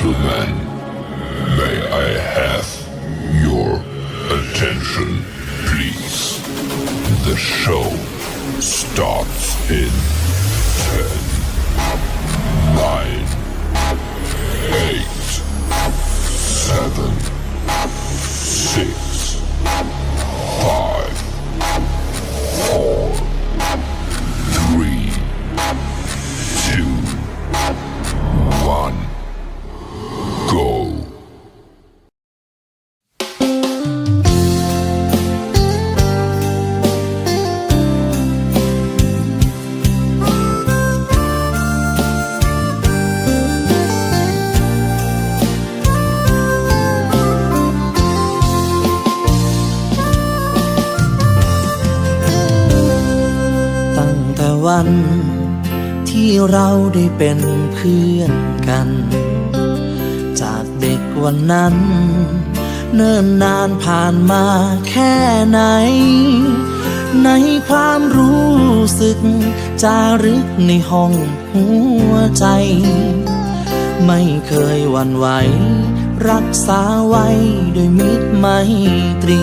gentlemen, may I have your attention, please? The show starts in 10, 9, 8, 7, 6, 5, วันที่เราได้เป็นเพื่อนกัน จากเด็กวันนั้น เนิ่นนานผ่านมาแค่ไหน ในความรู้สึกจารึกในห้องหัวใจ ไม่เคยวันไหว รักษาไว้ด้วยมิตรไมตรี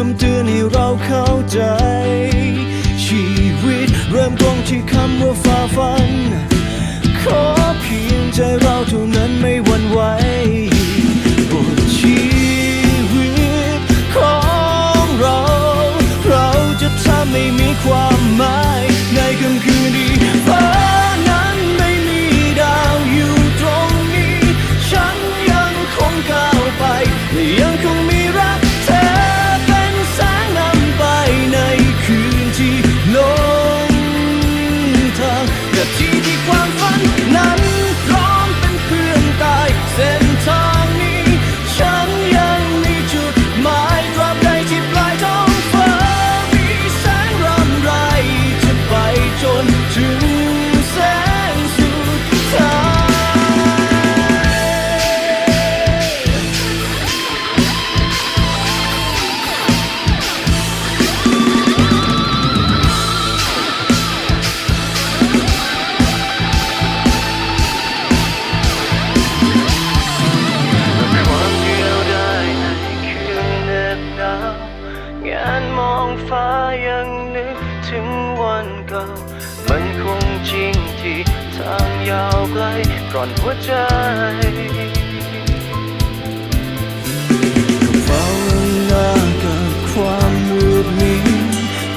คำเตือนให้เราเข้าใจ ชีวิตเริ่มต้นที่คำว่าฝ่าฟัน ขอเพียงใจเราเท่านั้นไม่หวั่นไหวบทชีวิตของเรา เราจะทำให้มีความหมาย ฟ้ายังนึกถึงวันเก่า มันคงจริงที่ทางยาวไกลก่อนหัวใจเฝ้าเวลากับความมืดมิด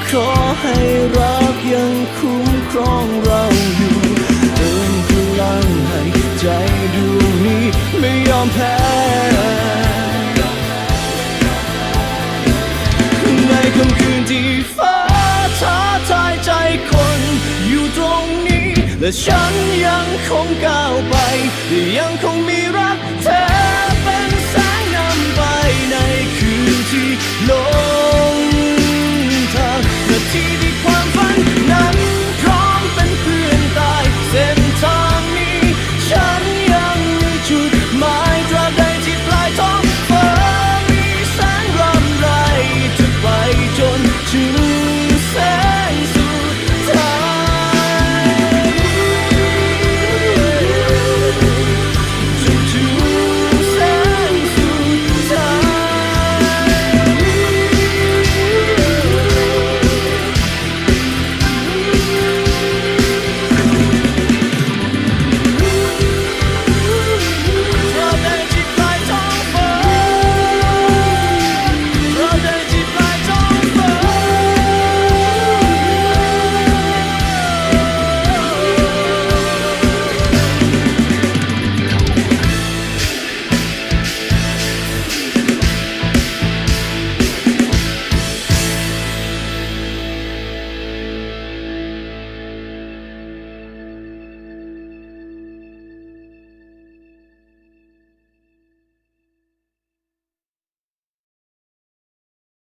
ขอให้รักยังคุ้มครองเราอยู่เติมพลังให้ใจดวงนี้ไม่ยอมแพ้ และฉันยังคงก้าวไป ยังคงมีรักเธอเป็นแสงนำไปในคืนที่โลก